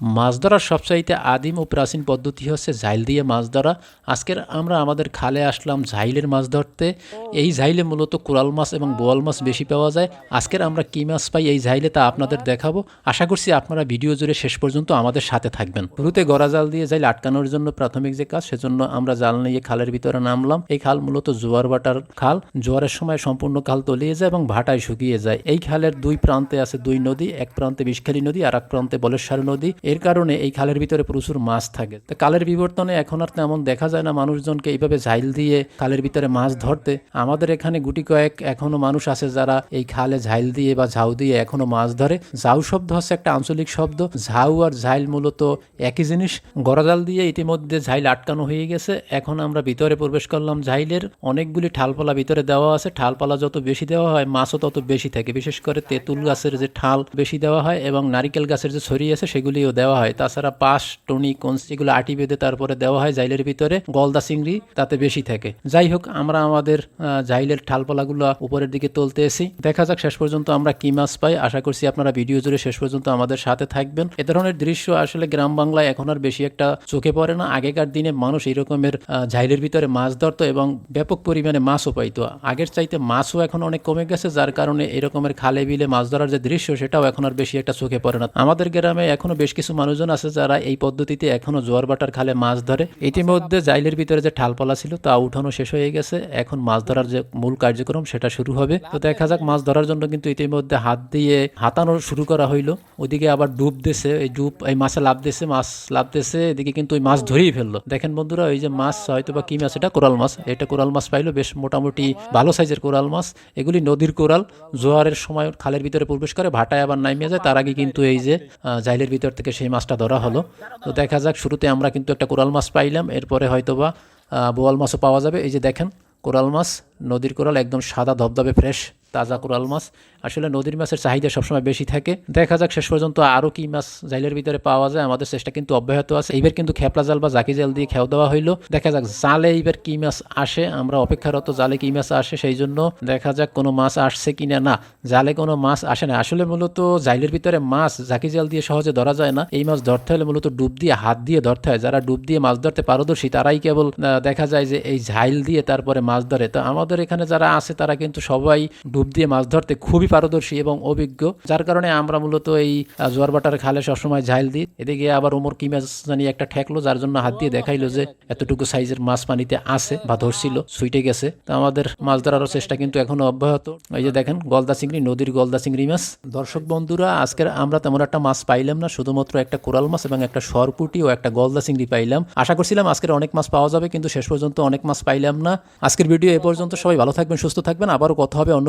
মাছ ধরার সবচাইতে আদিম ও প্রাচীন পদ্ধতি হচ্ছে ঝাইল দিয়ে মাছ ধরা। আজকের আমরা আমাদের খালে আসলাম ঝাইলের মাছ ধরতে। এই ঝাইলে মূলত কোরাল মাছ এবং বোয়াল মাছ বেশি পাওয়া যায়। আজকের আমরা কী মাছ পাই এই ঝাইলে তা আপনাদের দেখাবো। আশা করছি আপনারা ভিডিও জুড়ে শেষ পর্যন্ত আমাদের সাথে থাকবেন। শুরুতে গড়া জাল দিয়ে জাইল আটকানোর জন্য প্রাথমিক যে কাজ, সেজন্য আমরা জাল নিয়ে খালের ভিতরে নামলাম। এই খাল মূলত জোয়ার বাটার খাল। জোয়ারের সময় সম্পূর্ণ খাল তলিয়ে যায় এবং ভাটায় শুকিয়ে যায়। এই খালের দুই প্রান্তে আছে দুই নদী, এক প্রান্তে বিষখালী নদী আর এক প্রান্তে বলেশ্বর নদী। এর কারণে এই খালের ভিতরে প্রচুর মাছ থাকে। তো কালের বিবর্তনে এখন আর তেমন দেখা যায় না মানুষজনকে এইভাবে ঝাইল দিয়ে খালের ভিতরে মাছ ধরতে। আমাদের এখানে গুটি কয়েক এখনও মানুষ আছে যারা এই খালে ঝাইল দিয়ে বা ঝাউ দিয়ে এখনও মাছ ধরে। ঝাউ শব্দ হচ্ছে একটা আঞ্চলিক শব্দ। ঝাউ আর ঝাইল মূলত একই জিনিস। গড়াজাল দিয়ে ইতিমধ্যে ঝাইল আটকানো হয়ে গেছে। এখন আমরা ভিতরে প্রবেশ করলাম ঝাইলের। অনেকগুলি ঠালপালা ভিতরে দেওয়া আছে। ঠালপালা যত বেশি দেওয়া হয়, মাছও তত বেশি থাকে। বিশেষ করে তেঁতুল গাছের যে ঠাল বেশি দেওয়া হয় এবং নারিকেল গাছের যে ছড়ি আছে, সেগুলিও দেওয়া হয়। তাছাড়া পাশ টনি কোনস এগুলো আটি বেঁধে তারপরে দেওয়া হয় জাইলের ভিতরে। গলদা চিংড়ি তাতে বেশি থাকে। যাই হোক, আমরা আমাদের জাইলের ঠালপালাগুলো উপরের দিকে তুলতে এসি দেখা যাক শেষ পর্যন্ত আমরা কি মাছ পাই। আশা করছি আপনারা ভিডিও জুড়ে শেষ পর্যন্ত আমাদের সাথে থাকবেন। এ ধরনের দৃশ্য আসলে গ্রাম বাংলায় এখন আর বেশি একটা চোখে পড়ে না। আগেকার দিনে মানুষ এই রকমের ঝাইলের ভিতরে মাছ ধরতো এবং ব্যাপক পরিমাণে মাছও পাইতো। আগের চাইতে মাছও এখন অনেক কমে গেছে, যার কারণে এরকমের খালে বিলে মাছ ধরার যে দৃশ্য, সেটাও এখন আর বেশি একটা চোখে পড়ে না। আমাদের গ্রামে এখনও বেশ কিছু মানুষজন আছে যারা এই পদ্ধতিতে এখনও জোয়ার বাটার খালে মাছ ধরে। ইতিমধ্যে জাইলের ভিতরে যে ঠালপালা ছিল তা উঠানো শেষ হয়ে গেছে। এখন মাছ ধরার যে মূল কার্যক্রম সেটা শুরু হবে। তো দেখা যাক মাছ ধরার জন্য কিন্তু ইতিমধ্যে হাত দিয়ে হাতানো শুরু করা হইল। ওইদিকে আবার ডুব দিছে, এই ডুব, এই মাছে লাভ দিছে, মাছ লাভ দিছে, এদিকে কিন্তু ওই মাছ ধরেই ফেলল। দেখেন বন্ধুরা, ওই যে মাছ হয়তো বা কি মাছ, এটা কোরাল মাছ। এটা কোরাল মাছ পাইলো, বেশ মোটামুটি ভালো সাইজের কোরাল মাছ। এগুলি নদীর কোরাল। জোয়ারের সময় খালের ভিতরে প্রবেশ করে ভাটায় আবার নামিয়ে যায়। তার আগে কিন্তু এই যে জাইলের ভিতর থেকে সেই মাছটা ধরা হলো। তো দেখা যাক, শুরুতে আমরা কিন্তু একটা কোরাল মাছ পাইলাম, এরপরে হয়তোবা বোয়াল মাছও পাওয়া যাবে। এই যে দেখেন, কোরাল মাছ, নদীর কোরাল একদম সাদা ধবধবে ফ্রেশ তাজা কোরাল মাছ। আসলে নদীর মাছের চাহিদা সবসময় বেশি থাকে। দেখা যাক শেষ পর্যন্ত আরও কি মাছ জাইলের ভিতরে পাওয়া যায়। আমাদের চেষ্টা কিন্তু অব্যাহত আছে। এইবার কিন্তু খেপলা জাল বা জাকি জাল দিয়ে খেও দেওয়া হইল। দেখা যাক জালে এইবার কি মাছ আসে। আমরা অপেক্ষারত জালে কি মাছ আসে, সেই জন্য দেখা যাক কোনো মাছ আসছে কিনা না। না জালে কোনো মাছ আসে না। আসলে মূলত জাইলের ভিতরে মাছ জাকি জাল দিয়ে সহজে ধরা যায় না। এই মাছ ধরতে হলে মূলত ডুব দিয়ে, হাত দিয়ে ধরতে হয়। যারা ডুব দিয়ে মাছ ধরতে পারদর্শী, তারাই কেবল দেখা যায় যে এই ঝাইল দিয়ে তারপরে মাছ ধরে। তো আমাদের এখানে যারা আছে, তারা কিন্তু সবাই ডুব দিয়ে মাছ ধরতে খুবই পারদর্শী এবং অভিজ্ঞ। যার কারণে আমরা মূলত এই আহ, জোয়ার বাটার খালে সবসময় ঝাইল দিই। এদিকে আবার ওমর কি মাছ জানি একটা ঠেকলো যার জন্য হাত দিয়ে দেখাইলো যে এতটুকু সাইজের মাছ পানিতে আছে বা ধরছিল সুইটে গেছে। তো আমাদের মাছ ধরারও চেষ্টা কিন্তু এখনও অব্যাহত। এই যে দেখেন গলদা চিংড়ি নদীর গলদা চিংড়ি মাছ। দর্শক বন্ধুরা আজকের আমরা তেমন একটা মাছ পাইলাম না শুধুমাত্র একটা কোরাল মাছ এবং একটা সরপুটি ও একটা গলদা চিংড়ি পাইলাম। আশা করছিলাম আজকের অনেক মাছ পাওয়া যাবে কিন্তু শেষ পর্যন্ত অনেক মাছ পাইলাম না। আজকের ভিডিও এ পর্যন্ত সবাই ভালো থাকবেন সুস্থ থাকবেন। আবারও কথা হবে অন্য